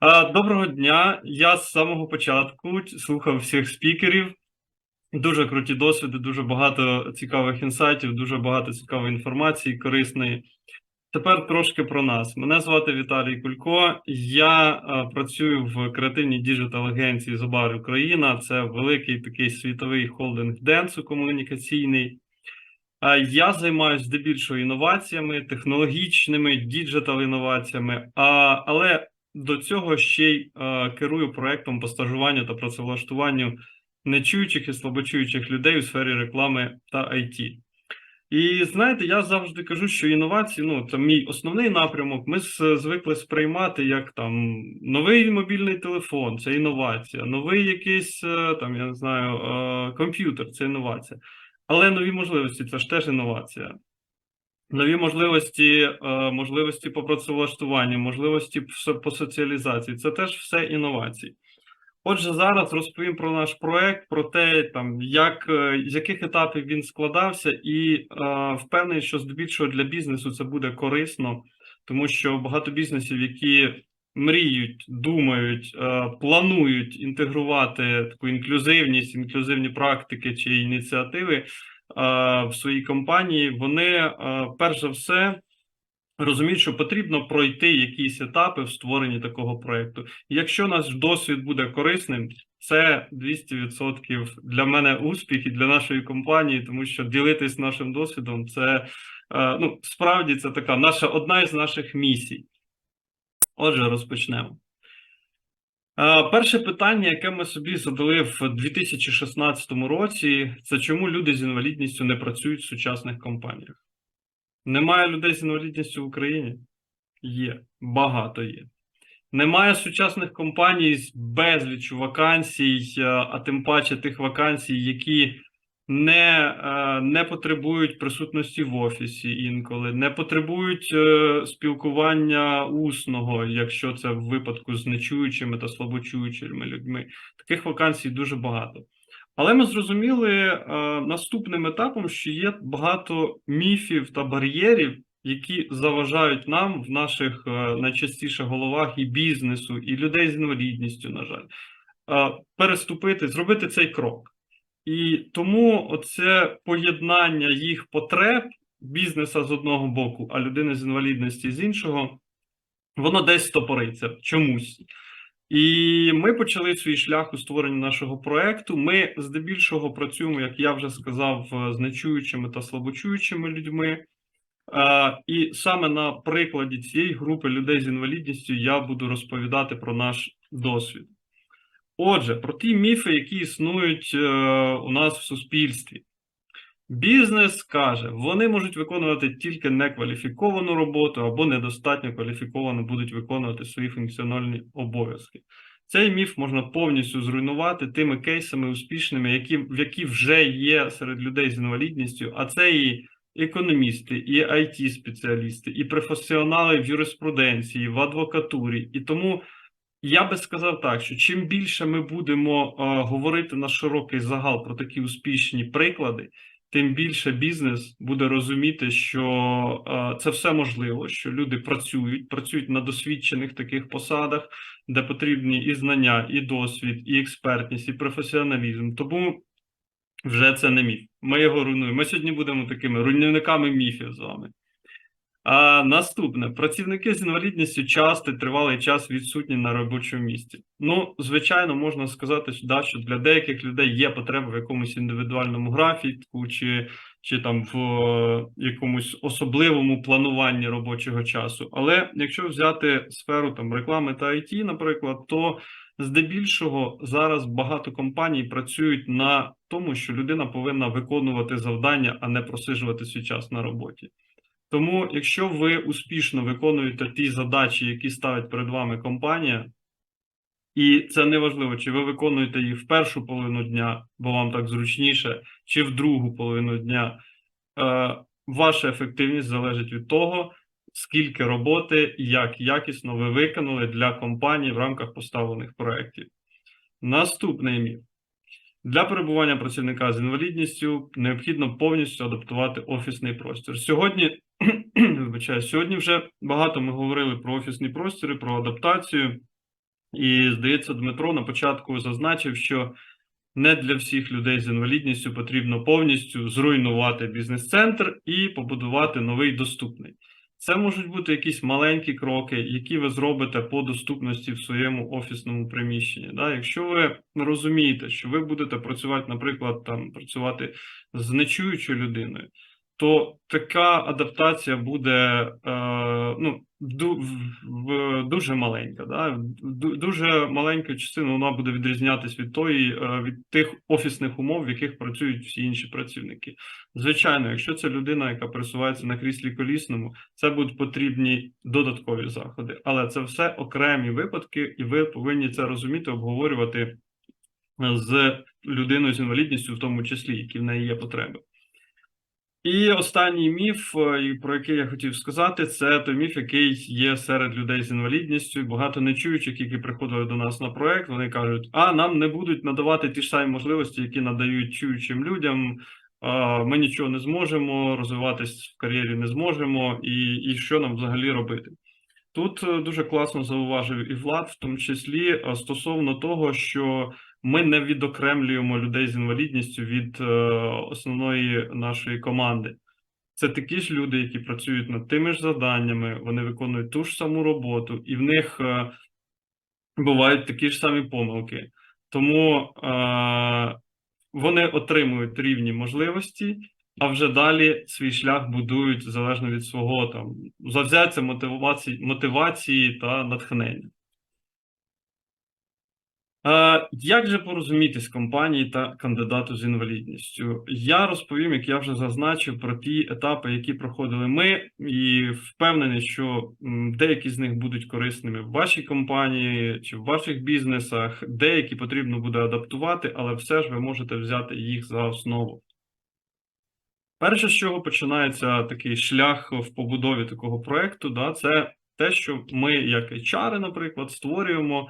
А, Доброго дня. Я з самого початку слухав всіх спікерів. Дуже круті досвіди, дуже багато цікавих інсайтів, дуже багато цікавої інформації, корисної. Тепер трошки про нас. Мене звати Віталій Кулько. Я а, працюю в креативній діджитал агенції Зобар Україна. Це великий такий світовий холдинг денсу комунікаційний. А Я займаюся здебільшого інноваціями, технологічними, діджитал інноваціями, а, але до цього ще й е, керую проектом по стажуванню та працевлаштуванню нечуючих і слабочуючих людей у сфері реклами та IT. І знаєте, я завжди кажу, що інновації ну це мій основний напрямок. Ми звикли сприймати як там новий мобільний телефон, це інновація, новий якийсь е, там, я не знаю, е, комп'ютер, це інновація. Але нові можливості це ж теж інновація. Нові можливості, е, можливості по працевлаштуванню, можливості по соціалізації це теж все інновації. Отже, зараз розповім про наш проект, про те, там як е, з яких етапів він складався, і е, впевнений, що здебільшого для бізнесу це буде корисно, тому що багато бізнесів, які мріють, думають, е, планують інтегрувати таку інклюзивність, інклюзивні практики чи ініціативи в своїй компанії, вони е, перш за все. Розуміють, що потрібно пройти якісь етапи в створенні такого проекту. І Якщо наш досвід буде корисним, це 200% для мене успіх і для нашої компанії, тому що ділитись нашим досвідом це е, ну справді це така наша одна із наших місій. Отже, розпочнемо. Е, Перше питання, яке ми собі задали в 2016 році, це чому люди з інвалідністю не працюють в сучасних компаніях? Немає людей з інвалідністю в Україні? Є, багато є. Немає сучасних компаній з безліч вакансій, е, а тим паче тих вакансій, які не, е, не потребують присутності в офісі інколи, не потребують е, спілкування усного, якщо це в випадку з нечуючими та слабочуючими людьми. Таких вакансій дуже багато. Але ми зрозуміли е, наступним етапом, що є багато міфів та бар'єрів, які заважають нам в наших найчастіше головах і бізнесу, і людей з інвалідністю, на жаль, переступити, зробити цей крок. І тому оце поєднання їх потреб бізнеса з одного боку, а людини з інвалідності з іншого, воно десь стопориться чомусь. І ми почали свій шлях у створенні нашого проекту. Ми здебільшого працюємо, як я вже сказав, е, з нечуючими та слабочуючими людьми. Е, І саме на прикладі цієї групи людей з інвалідністю я буду розповідати про наш досвід. Отже, про ті міфи, які існують е, у нас в суспільстві. Бізнес каже, вони можуть виконувати тільки некваліфіковану роботу або недостатньо кваліфіковано будуть виконувати свої функціональні обов'язки. Цей міф можна повністю зруйнувати тими кейсами успішними, які, які вже є серед людей з інвалідністю, а це і економісти, і it спеціалісти і професіонали в юриспруденції, в адвокатурі. І тому я би сказав так, що чим більше ми будемо е, говорити на широкий загал про такі успішні приклади, тим більше бізнес буде розуміти, що е, це все можливо, що люди працюють, працюють на досвідчених таких посадах, де потрібні і знання, і досвід, і експертність, і професіоналізм. Тому вже це не міф. Ми його руйнуємо. Ми сьогодні будемо такими руйнівниками міфів з вами. А, наступне працівники з інвалідністю часто тривалий час відсутні на робочому місці. Ну, звичайно, можна сказати, що, да, що для деяких людей є потреба в якомусь індивідуальному графіку, чи, чи там в е, якомусь особливому плануванні робочого часу. Але якщо взяти сферу там реклами та IT, наприклад, то здебільшого зараз багато компаній працюють на тому, що людина повинна виконувати завдання, а не просиджувати свій час на роботі. Тому, якщо ви успішно виконуєте ті задачі, які ставить перед вами компанія, і це не важливо, чи ви виконуєте їх в першу половину дня, бо вам так зручніше, чи в другу половину дня, е, ваша ефективність залежить від того, скільки роботи як якісно ви виконали для компанії в рамках поставлених проєктів. Наступний міф. Для перебування працівника з інвалідністю необхідно повністю адаптувати офісний простір. Сьогодні, вибачаю, сьогодні вже багато ми говорили про офісні простори, про адаптацію. І здається, Дмитро на початку зазначив, що не для всіх людей з інвалідністю потрібно повністю зруйнувати бізнес-центр і побудувати новий доступний. Це можуть бути якісь маленькі кроки, які ви зробите по доступності в своєму офісному приміщенні. Да? Якщо ви розумієте, що ви будете працювати, наприклад, там працювати з нечуючою людиною, то така адаптація буде е, ну, ду, в, дуже маленька. Да? Ду- Дуже маленька частина вона буде відрізнятися від тої, е, від тих офісних умов, в яких працюють всі інші працівники. Звичайно, якщо це людина, яка пересувається на кріслі колісному, це будуть потрібні додаткові заходи, але це все окремі випадки, і ви повинні це розуміти, обговорювати з людиною з інвалідністю, в тому числі, які в неї є потреби. І останній міф, е, про який я хотів сказати, це той міф, який є серед людей з інвалідністю. Багато нечуючих, які приходили до нас на проект, вони кажуть: а нам не будуть надавати ті ж самі можливості, які надають чуючим людям. Ми нічого не зможемо, розвиватись в кар'єрі не зможемо, і, і що нам взагалі робити? Тут е, дуже класно зауважив і Влад, в тому числі е, стосовно того, що ми не відокремлюємо людей з інвалідністю від е, основної нашої команди. Це такі ж люди, які працюють над тими ж завданнями, вони виконують ту ж саму роботу, і в них е, бувають такі ж самі помилки. Тому е, вони отримують рівні можливості, а вже далі свій шлях будують залежно від свого там завзяття, мотивації, мотивації та натхнення. Е, Як же порозумітись компанії та кандидату з інвалідністю? Я розповім, як я вже зазначив, про ті етапи, які проходили ми, і впевнений, що деякі з них будуть корисними в вашій компанії чи в ваших бізнесах, деякі потрібно буде адаптувати, але все ж ви можете взяти їх за основу. Перше, з чого починається такий шлях в побудові такого проекту, да, це те, що ми, як HR, наприклад, створюємо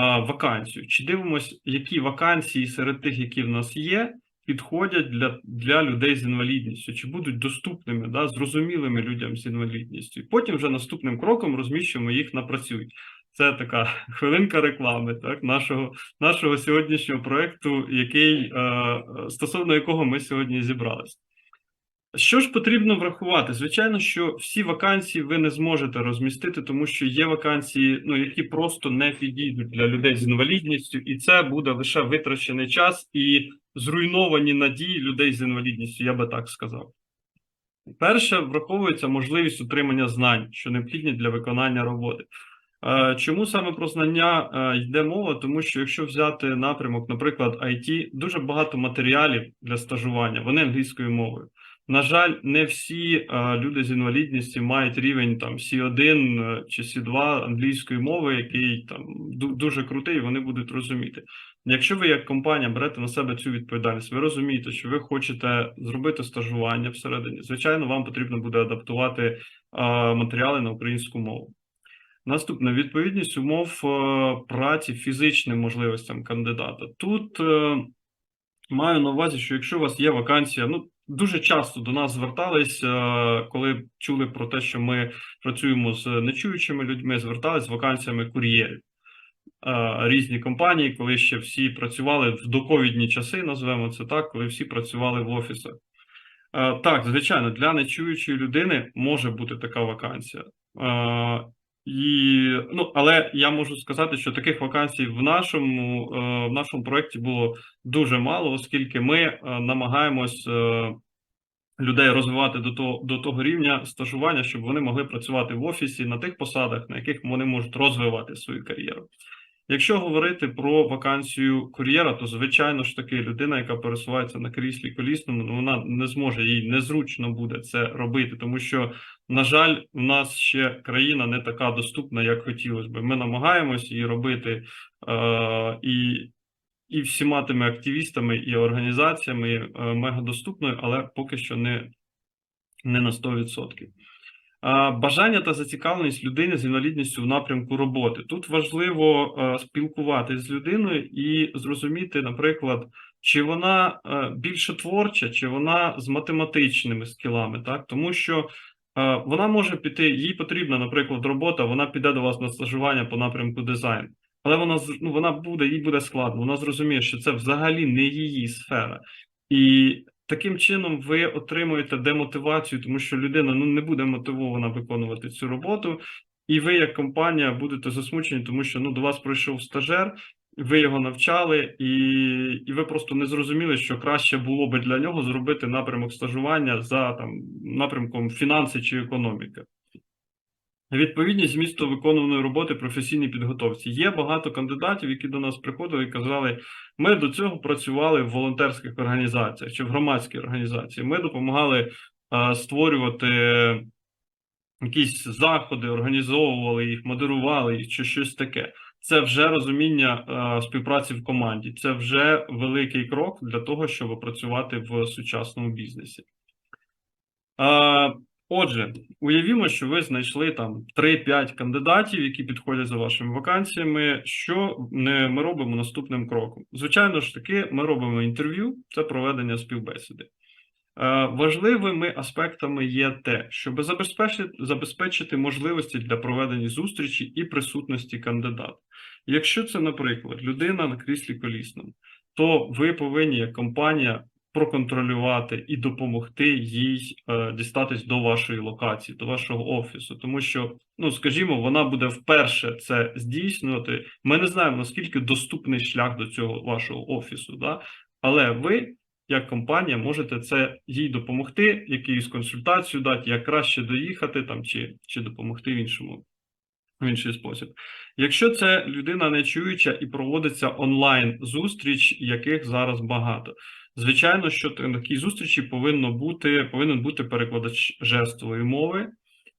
вакансію. Чи дивимося, які вакансії серед тих, які в нас є, підходять для, для людей з інвалідністю, чи будуть доступними, да, зрозумілими людям з інвалідністю. Потім вже наступним кроком розміщуємо їх на працюй. Це така хвилинка реклами, так, нашого, нашого сьогоднішнього проекту, який, е, е, стосовно якого ми сьогодні зібралися. Що ж потрібно врахувати? Звичайно, що всі вакансії ви не зможете розмістити, тому що є вакансії, ну які просто не підійдуть для людей з інвалідністю, і це буде лише витрачений час і зруйновані надії людей з інвалідністю, я би так сказав. Перше, враховується можливість отримання знань, що необхідні для виконання роботи. Е, Чому саме про знання е, йде мова? Тому що якщо взяти напрямок, наприклад, IT, дуже багато матеріалів для стажування, вони англійською мовою. На жаль, не всі е, люди з інвалідністю мають рівень там C1 е, чи C2 англійської мови, який там дуже крутий, вони будуть розуміти. Якщо ви як компанія берете на себе цю відповідальність, ви розумієте, що ви хочете зробити стажування всередині. Звичайно, вам потрібно буде адаптувати е, матеріали на українську мову. Наступне відповідність умов праці фізичним можливостям кандидата. Тут маю на увазі, що якщо у вас є вакансія, ну дуже часто до нас звертались, е, коли чули про те, що ми працюємо з нечуючими людьми, звертались з вакансіями кур'єрів. Е, Різні компанії, коли ще всі працювали в доковідні часи, назвемо це так, коли всі працювали в офісах. Е, Так, звичайно, для нечуючої людини може бути така вакансія. І, ну, але я можу сказати, що таких вакансій в нашому, е, в нашому проєкті було дуже мало, оскільки ми е, намагаємось е, людей розвивати до того, до того рівня стажування, щоб вони могли працювати в офісі на тих посадах, на яких вони можуть розвивати свою кар'єру. Якщо говорити про вакансію кур'єра, то звичайно ж таки людина, яка пересувається на кріслі колісному, ну вона не зможе їй незручно буде це робити, тому що, на жаль, у нас ще країна не така доступна, як хотілося би. Ми намагаємось її робити е, і, і всіма тими активістами і організаціями е, мегадоступною, але поки що не, не на 100%. А, Бажання та зацікавленість людини з інвалідністю в напрямку роботи. Тут важливо е, спілкуватися з людиною і зрозуміти, наприклад, чи вона е, більше творча, чи вона з математичними скілами, так тому що е, вона може піти, їй потрібна, наприклад, робота, вона піде до вас на стажування по напрямку дизайн. але вона ну, вона буде, їй буде складно. Вона зрозуміє, що це взагалі не її сфера. І таким чином ви отримуєте демотивацію, тому що людина ну, не буде мотивована виконувати цю роботу, і ви, як компанія, будете засмучені, тому що ну, до вас прийшов стажер, ви його навчали, і, і ви просто не зрозуміли, що краще було би для нього зробити напрямок стажування за там напрямком фінанси чи економіка. Відповідність змісту виконуваної роботи професійній підготовці. Є багато кандидатів, які до нас приходили і казали, ми до цього працювали в волонтерських організаціях чи в громадській організації. Ми допомагали е, створювати якісь заходи, організовували їх, модерували їх чи щось таке. Це вже розуміння е, співпраці в команді. Це вже великий крок для того, щоб працювати в сучасному бізнесі. Е, Отже, уявімо, що ви знайшли там 3-5 кандидатів, які підходять за вашими вакансіями. Що ми робимо наступним кроком? Звичайно ж таки, ми робимо інтерв'ю, це проведення співбесіди. Е, Важливими аспектами є те, щоб забезпечити, забезпечити можливості для проведення зустрічі і присутності кандидата. Якщо це, наприклад, людина на кріслі колісному, то ви повинні як компанія проконтролювати і допомогти їй е, дістатись до вашої локації, до вашого офісу, тому що, ну скажімо, вона буде вперше це здійснювати. Ми не знаємо наскільки доступний шлях до цього вашого офісу, да? але ви, як компанія, можете це їй допомогти, якусь консультацію дати, як краще доїхати там чи, чи допомогти в іншому. В інший спосіб. Якщо це людина не чуюча і проводиться онлайн зустріч, яких зараз багато. Звичайно, що на такій зустрічі повинно бути, повинен бути перекладач жестової мови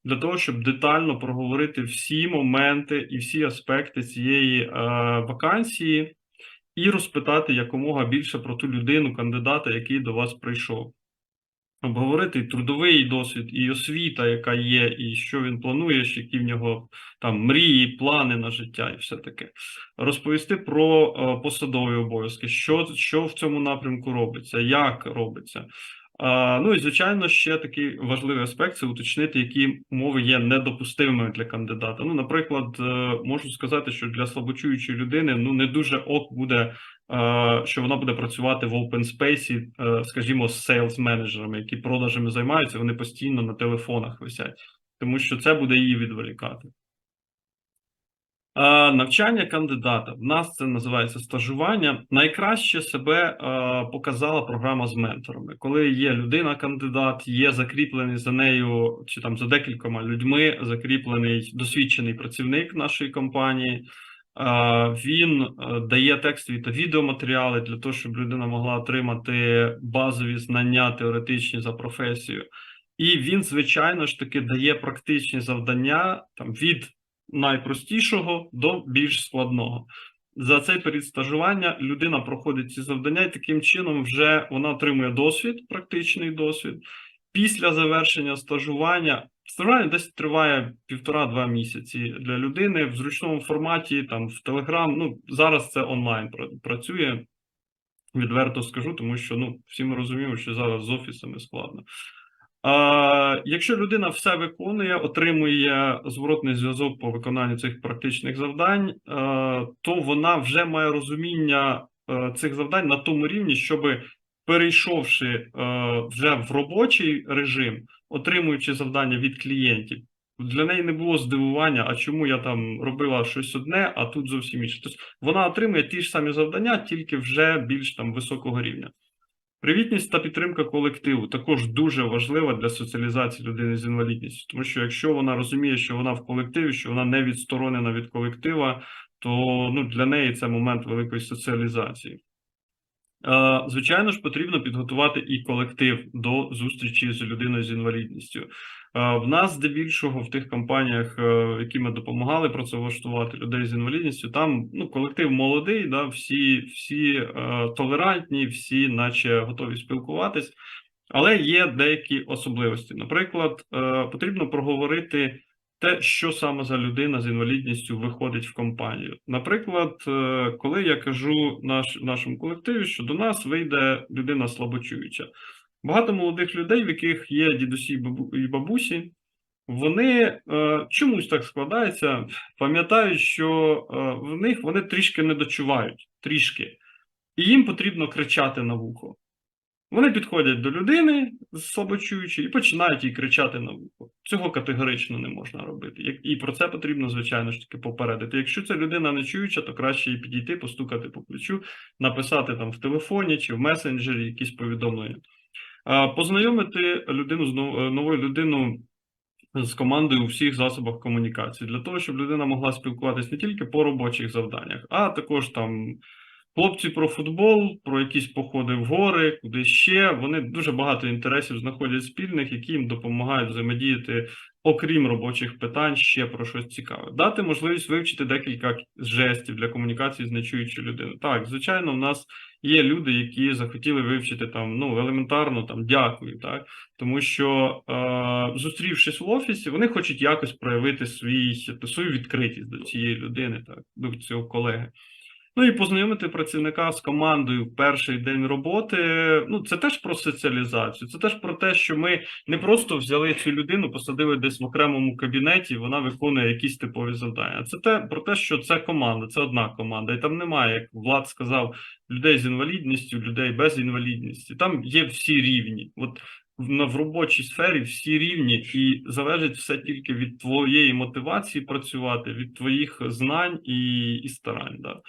для того, щоб детально проговорити всі моменти і всі аспекти цієї е, вакансії, і розпитати якомога більше про ту людину, кандидата, який до вас прийшов. Обговорити трудовий досвід, і освіта, яка є, і що він планує, які в нього там мрії, плани на життя, і все таке. Розповісти про е, посадові обов'язки, що, що в цьому напрямку робиться, як робиться. Ну і звичайно, ще такий важливий аспект це уточнити, які умови є недопустимими для кандидата. Ну, наприклад, е, можу сказати, що для слабочуючої людини ну не дуже ок буде, е, що вона буде працювати в open space, е, скажімо, з сейлс менеджерами, які продажами займаються, вони постійно на телефонах висять, тому що це буде її відволікати. Е, Навчання кандидата в нас це називається стажування. Найкраще себе е, показала програма з менторами, коли є людина, кандидат, є закріплений за нею чи там за декількома людьми, закріплений досвідчений працівник нашої компанії. Е, Він дає текстові та відеоматеріали для того, щоб людина могла отримати базові знання теоретичні за професію. І він, звичайно ж таки, дає практичні завдання там від найпростішого до більш складного. За цей період стажування людина проходить ці завдання, і таким чином вже вона отримує досвід, практичний досвід. Після завершення стажування стажування десь триває півтора-два місяці для людини в зручному форматі, там в Telegram. Ну зараз це онлайн працює. Відверто скажу, тому що ну всі ми розуміємо, що зараз з офісами складно. А, якщо людина все виконує, отримує зворотний зв'язок по виконанню цих практичних завдань, то вона вже має розуміння е, цих завдань на тому рівні, щоб перейшовши е, вже в робочий режим, отримуючи завдання від клієнтів, для неї не було здивування, а чому я там робила щось одне, а тут зовсім інше. Тобто вона отримує ті ж самі завдання, тільки вже більш там високого рівня. Привітність та підтримка колективу також дуже важлива для соціалізації людини з інвалідністю, тому що якщо вона розуміє, що вона в колективі, що вона не відсторонена від колектива, то ну, для неї це момент великої соціалізації. Звичайно ж, потрібно підготувати і колектив до зустрічі з людиною з інвалідністю. Е, В нас здебільшого в тих компаніях, е, які ми допомагали працевлаштувати людей з інвалідністю, там ну колектив молодий, да, всі, всі е, толерантні, всі, наче готові спілкуватись, але є деякі особливості. Наприклад, потрібно проговорити те, що саме за людина з інвалідністю виходить в компанію. Наприклад, коли я кажу наш, нашому колективі, що до нас вийде людина слабочуюча. Багато молодих людей, в яких є дідусі і бабусі, вони е, чомусь так складається, пам'ятають, що е, в них вони трішки не дочувають, трішки, і їм потрібно кричати на вухо. Вони підходять до людини слабочуючої і починають їй кричати на вухо. Цього категорично не можна робити. І про це потрібно, звичайно ж таки, попередити. Якщо ця людина не чуюча, то краще їй підійти, постукати по плечу, написати там в телефоні чи в месенджері якісь повідомлення. Познайомити людину з е, новою людиною з командою у всіх засобах комунікації для того, щоб людина могла спілкуватись не тільки по робочих завданнях, а також там хлопці про футбол, про якісь походи в гори, куди ще. Вони дуже багато інтересів знаходять спільних, які їм допомагають взаємодіяти, окрім робочих питань, ще про щось цікаве. Дати можливість вивчити декілька жестів для комунікації з нечуючою людиною. Так, звичайно, в нас є люди, які захотіли вивчити там ну елементарно там дякую, так тому що е, зустрівшись в офісі, вони хочуть якось проявити свій свою відкритість до цієї людини, так до цього колеги. Ну і познайомити працівника з командою в перший день роботи. Ну це теж про соціалізацію. Це теж про те, що ми не просто взяли цю людину, посадили десь в окремому кабінеті, вона виконує якісь типові завдання. Це те про те, що це команда, це одна команда, і там немає, як Влад сказав, людей з інвалідністю, людей без інвалідності. Там є всі рівні. От в робочій сфері всі рівні, і залежить все тільки від твоєї мотивації працювати, від твоїх знань і, і старань. Да.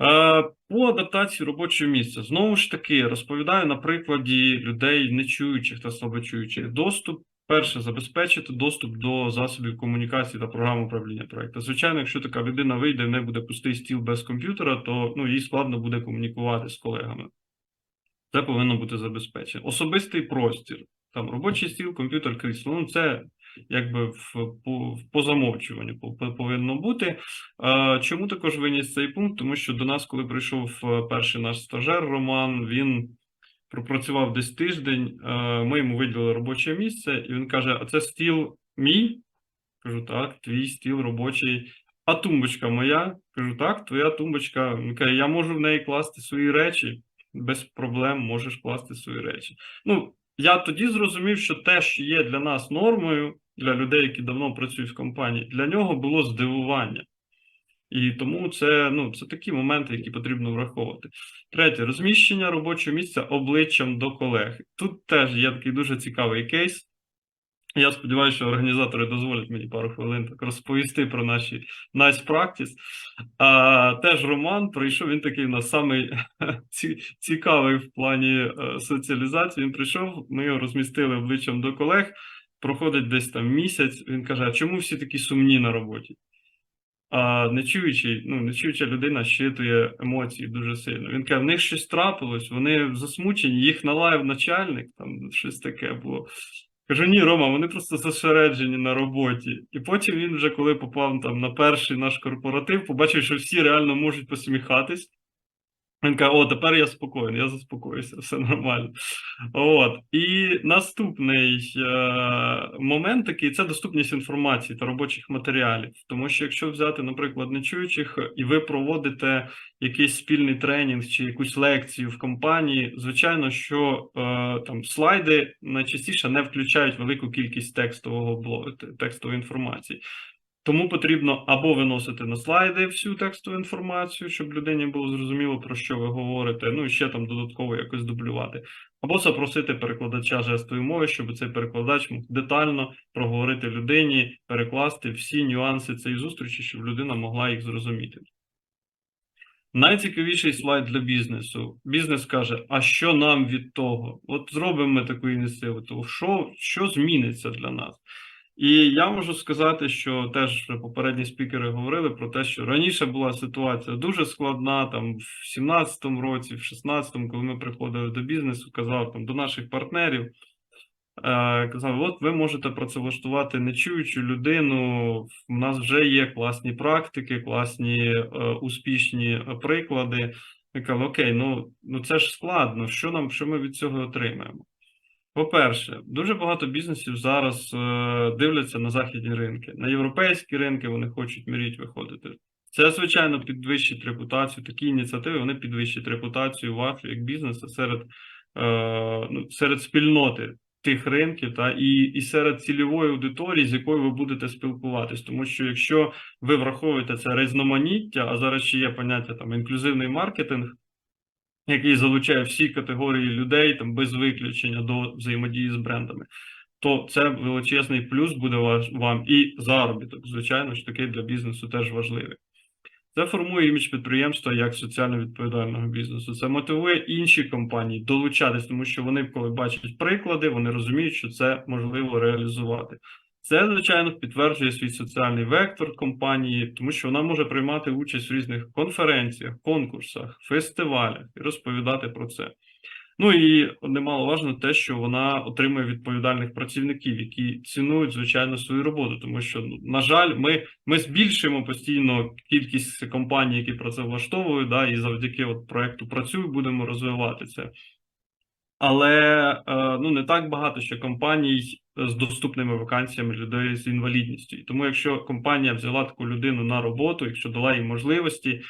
Е, По адаптації робочого місця знову ж таки розповідаю на прикладі людей нечуючих та слабочуючих. Доступ, перше, забезпечити доступ до засобів комунікації та програм управління проекту. Звичайно, якщо така людина вийде, в неї буде пустий стіл без комп'ютера, то ну, їй складно буде комунікувати з колегами. Це повинно бути забезпечено. Особистий простір, там робочий стіл, комп'ютер, крісло. Ну, це якби в, по, по замовчуванню по- по- повинно бути. Чому також виніс цей пункт? Тому що до нас, коли прийшов е, перший наш стажер Роман, він пропрацював десь тиждень. е, Ми йому виділили робоче місце, і він каже: А це стіл мій? Кажу, так, твій стіл робочий. А тумбочка моя? Кажу, так, твоя тумбочка. Він каже, я можу в неї класти свої речі. Без проблем можеш класти свої речі. Ну, я тоді зрозумів, що те, що є для нас нормою, для людей, які давно працюють в компанії, для нього було здивування. І тому це, ну, це такі моменти, які потрібно враховувати. Третє розміщення робочого місця обличчям до колег. Тут теж є такий дуже цікавий кейс. Я сподіваюся, що організатори дозволять мені пару хвилин так розповісти про наші nice practice. А, теж Роман прийшов, він такий у нас самий цікавий в плані е, соціалізації. Він прийшов, ми його розмістили обличчям до колег. Проходить десь там місяць. Він каже: А чому всі такі сумні на роботі? А нечуючий, ну, нечуюча людина щитує емоції дуже сильно. Він каже, в них щось трапилось, вони засмучені, їх налаяв начальник, там щось таке було. Кажу, ні, Рома, вони просто зосереджені на роботі. І потім він вже, коли попав там на перший наш корпоратив, побачив, що всі реально можуть посміхатись. Він каже, о, тепер я спокійний, я заспокоюся, все нормально. От. І наступний е, момент такий це доступність інформації та робочих матеріалів. Тому що якщо взяти, наприклад, нечуючих, і ви проводите якийсь спільний тренінг чи якусь лекцію в компанії, звичайно, що е, там слайди найчастіше не включають велику кількість текстового блогу, текстової інформації. Тому потрібно або виносити на слайди всю текстову інформацію, щоб людині було зрозуміло, про що ви говорите, ну і ще там додатково якось дублювати, або запросити перекладача жестової мови, щоб цей перекладач мог детально проговорити людині, перекласти всі нюанси цієї зустрічі, щоб людина могла їх зрозуміти. Найцікавіший слайд для бізнесу. Бізнес каже: а що нам від того? От зробимо ми таку ініціативу, що, що зміниться для нас? І я можу сказати, що теж попередні спікери говорили про те, що раніше була ситуація дуже складна, там в 17-му році, в 16-му, коли ми приходили до бізнесу, казав там до наших партнерів, е, казав, от ви можете працевлаштувати нечуючу людину. У нас вже є класні практики, класні е, успішні е, приклади. Я кажу, окей, ну, ну це ж складно. Що нам, що ми від цього отримаємо? По-перше, дуже багато бізнесів зараз е, дивляться на західні ринки, на європейські ринки вони хочуть мріють виходити. Це, звичайно, підвищить репутацію. Такі ініціативи вони підвищать репутацію вашу як бізнесу серед, е, ну, серед спільноти тих ринків, та і, і серед цільової аудиторії, з якою ви будете спілкуватись. Тому що якщо ви враховуєте це різноманіття, а зараз ще є поняття там інклюзивний маркетинг, який залучає всі категорії людей там без виключення до взаємодії з брендами, то це величезний плюс буде вам і заробіток. Звичайно ж такий для бізнесу теж важливий. Це формує імідж підприємства як соціально відповідального бізнесу. Це мотивує інші компанії долучатись, тому що вони, коли бачать приклади, вони розуміють, що це можливо реалізувати. Це, звичайно, підтверджує свій соціальний вектор компанії, тому що вона може приймати участь в різних конференціях, конкурсах, фестивалях і розповідати про це. Ну і немаловажно те, що вона отримує відповідальних працівників, які цінують звичайно свою роботу, тому що на жаль, ми, ми збільшуємо постійно кількість компаній, які про це влаштовують, да, і завдяки от проекту працюю, будемо розвивати це. Але е, ну не так багато ще компаній з доступними вакансіями людей з інвалідністю. І тому, якщо компанія взяла таку людину на роботу, якщо дала їй можливості, е,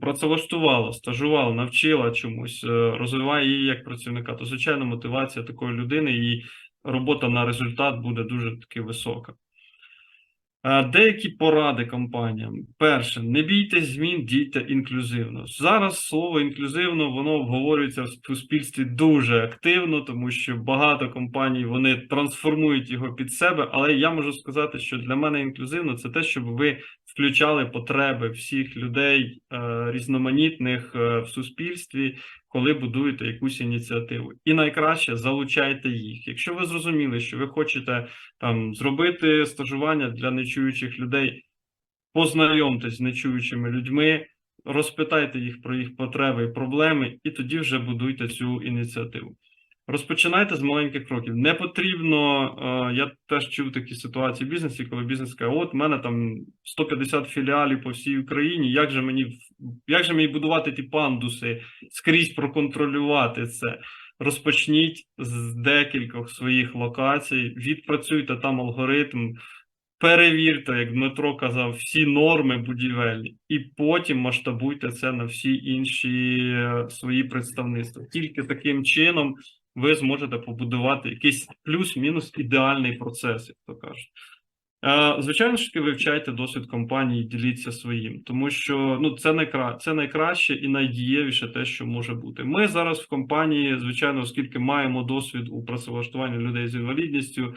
працевлаштувала, стажувала, навчила чомусь, е, розвиває її як працівника, то звичайно мотивація такої людини і робота на результат буде дуже таки висока. Е, Деякі поради компаніям. Перше, не бійтесь змін, дійте інклюзивно. Зараз слово інклюзивно воно обговорюється в суспільстві дуже активно, тому що багато компаній вони трансформують його під себе. Але я можу сказати, що для мене інклюзивно це те, щоб ви включали потреби всіх людей е, різноманітних е, в суспільстві, коли будуєте якусь ініціативу. І найкраще залучайте їх. Якщо ви зрозуміли, що ви хочете там зробити стажування для нечуючих людей, познайомтесь з нечуючими людьми, розпитайте їх про їх потреби і проблеми, і тоді вже будуйте цю ініціативу. Розпочинайте з маленьких кроків. Не потрібно. е, Я теж чув такі ситуації в бізнесі, коли бізнес каже: от в мене там 150 філіалів по всій Україні. Як же мені як же мені будувати ті пандуси, скрізь проконтролювати це? Розпочніть з декількох своїх локацій, відпрацюйте там алгоритм, перевірте, як Дмитро казав, всі норми будівельні, і потім масштабуйте це на всі інші е, свої представництва. Тільки таким чином ви зможете побудувати якийсь плюс-мінус ідеальний процес, як то кажуть. Е, Звичайно ж таки, вивчайте досвід компанії, діліться своїм, тому що ну це найкра... це найкраще і найдієвіше те, що може бути. Ми зараз в компанії, звичайно, оскільки маємо досвід у працевлаштуванні людей з інвалідністю,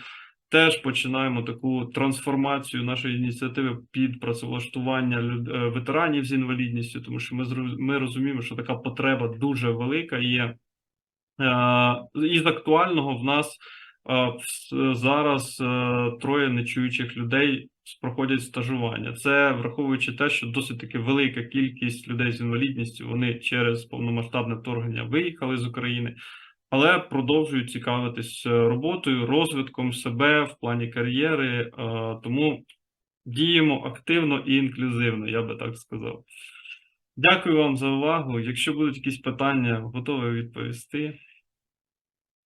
теж починаємо таку трансформацію нашої ініціативи під працевлаштування люд... е, ветеранів з інвалідністю, тому що ми ми розуміємо, що така потреба дуже велика є. Е, Із актуального в нас е, зараз е, троє нечуючих людей проходять стажування. Це враховуючи те, що досить таки велика кількість людей з інвалідністю вони через повномасштабне вторгнення виїхали з України, але продовжують цікавитись роботою, розвитком себе в плані кар'єри. Тому діємо активно і інклюзивно, я би так сказав. Дякую вам за увагу. Якщо будуть якісь питання, готовий відповісти.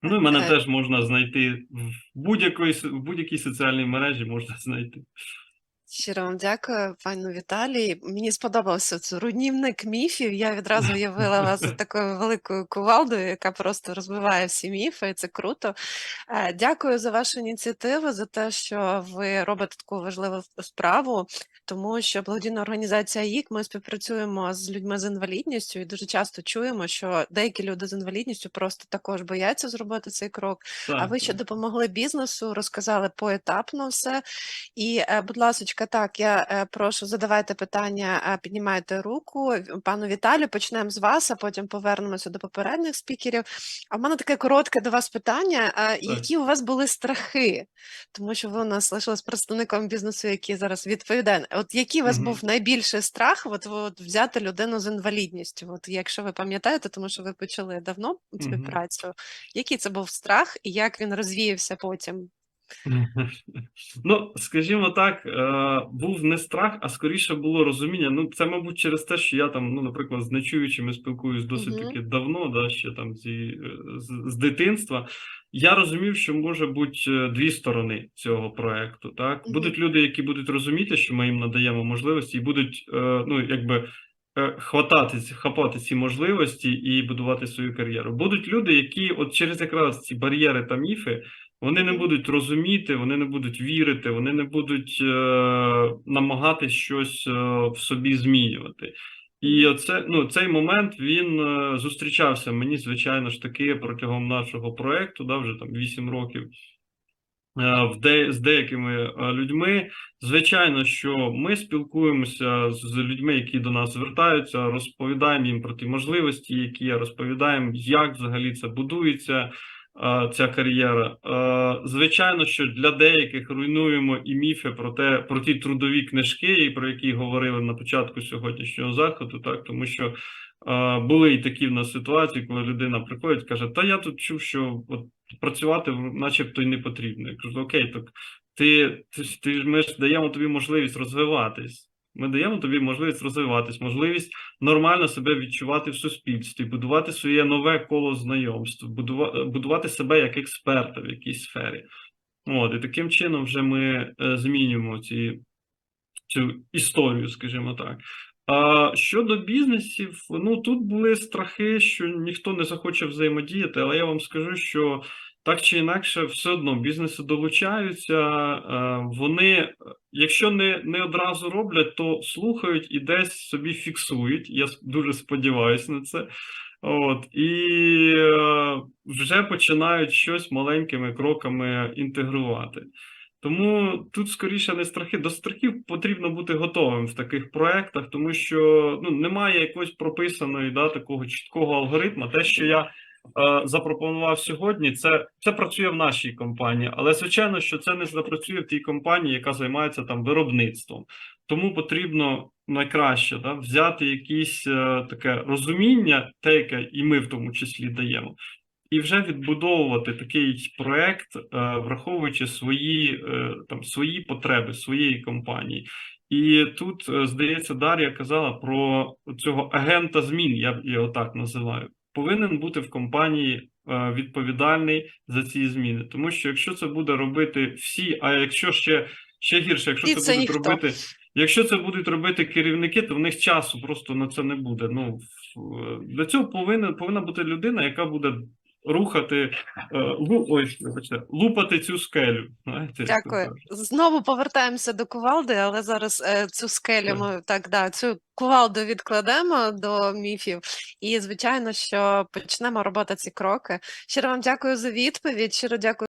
Ну, і мене Е. теж можна знайти в будь-якій в будь-якій соціальній мережі можна знайти. Щиро вам дякую, пану Віталій. Мені сподобався це руйнівник міфів. Я відразу уявила вас такою великою кувалдою, яка просто розбиває всі міфи, і це круто. Е, Дякую за вашу ініціативу, за те, що ви робите таку важливу справу, тому що благодійна організація їк ми співпрацюємо з людьми з інвалідністю і дуже часто чуємо, що деякі люди з інвалідністю просто також бояться зробити цей крок. А ви ще допомогли бізнесу, розказали поетапно все. І, е, будь ласочка, так, я е, прошу, задавайте питання, е, піднімайте руку. Пану Віталію, почнемо з вас, а потім повернемося до попередніх спікерів. А в мене таке коротке до вас питання. е, Які у вас були страхи? Тому що ви у нас лишились представником бізнесу, який зараз відповідає. От який у вас Мгм. був найбільший страх от, от, взяти людину з інвалідністю? От якщо ви пам'ятаєте, тому що ви почали давно Мгм. співпрацю, який це був страх і як він розвіявся потім? Ну, скажімо так, е, був не страх, а скоріше було розуміння. Ну, це, мабуть, через те, що я там, ну, наприклад, з нечуючими спілкуюсь досить Мгм. таки давно, да, ще там зі, е, з, з дитинства. Я розумів, що може бути е, дві сторони цього проекту. Так, Мгм. будуть люди, які будуть розуміти, що ми їм надаємо можливості, і будуть, ну, якби. хватати, хапати ці можливості і будувати свою кар'єру. Будуть люди, які от через якраз ці бар'єри та міфи вони не будуть розуміти, вони не будуть вірити, вони не будуть е, намагатись щось е, в собі змінювати. І оце, ну, цей момент він е, зустрічався мені, звичайно ж таки, протягом нашого проекту, да, вже там 8 років. е, В де, з деякими е, людьми, звичайно, що ми спілкуємося з людьми, які до нас звертаються, розповідаємо їм про ті можливості, які є, розповідаємо, як взагалі це будується, ця кар'єра. Звичайно, що для деяких руйнуємо і міфи про те, про ті трудові книжки, і про які говорили на початку сьогоднішнього заходу, так тому що були і такі в нас ситуації, коли людина приходить, каже: Та я тут чув, що от працювати начебто й не потрібно. Я кажу, окей, так ти, ти, ти ми ж даємо тобі можливість розвиватись. Ми даємо тобі можливість розвиватись, можливість нормально себе відчувати в суспільстві, будувати своє нове коло знайомств, будува- будувати себе як експерта в якійсь сфері. От, і таким чином вже ми е, змінюємо ці, цю історію, скажімо так. А щодо бізнесів, ну тут були страхи, що ніхто не захоче взаємодіяти, але я вам скажу, що так чи інакше, все одно бізнеси долучаються, е, вони, якщо не, не одразу роблять, то слухають і десь собі фіксують. Я дуже сподіваюся на це. От, і е, вже починають щось маленькими кроками інтегрувати. Тому тут скоріше не страхи. До страхів потрібно бути готовим в таких проектах, тому що ну, немає якоїсь прописаної да, такого чіткого алгоритму. Те, що я запропонував сьогодні, це, це працює в нашій компанії, але звичайно, що це не запрацює в тій компанії, яка займається там виробництвом. Тому потрібно найкраще да, взяти якесь е, таке розуміння, те, яке і ми в тому числі даємо, і вже відбудовувати такий проект, е, враховуючи свої, е, там, свої потреби своєї компанії. І тут, е, здається, Дар'я казала про цього агента змін, я його так називаю. Повинен бути в компанії е, відповідальний за ці зміни. Тому що якщо це буде робити всі, а якщо ще, ще гірше, якщо І це, це будуть ніхто. робити, якщо це будуть робити керівники, то в них часу просто на це не буде. Ну в- для цього повинна, повинна бути людина, яка буде рухати, е, ой, вибачте, лупати цю скелю. Знаєте, Дякую. Знову повертаємося до кувалди, але зараз е, цю скелю ми так, да, цю кувалду відкладемо до міфів. І звичайно, що почнемо робити ці кроки. Щиро вам дякую за відповідь. Щиро дякую.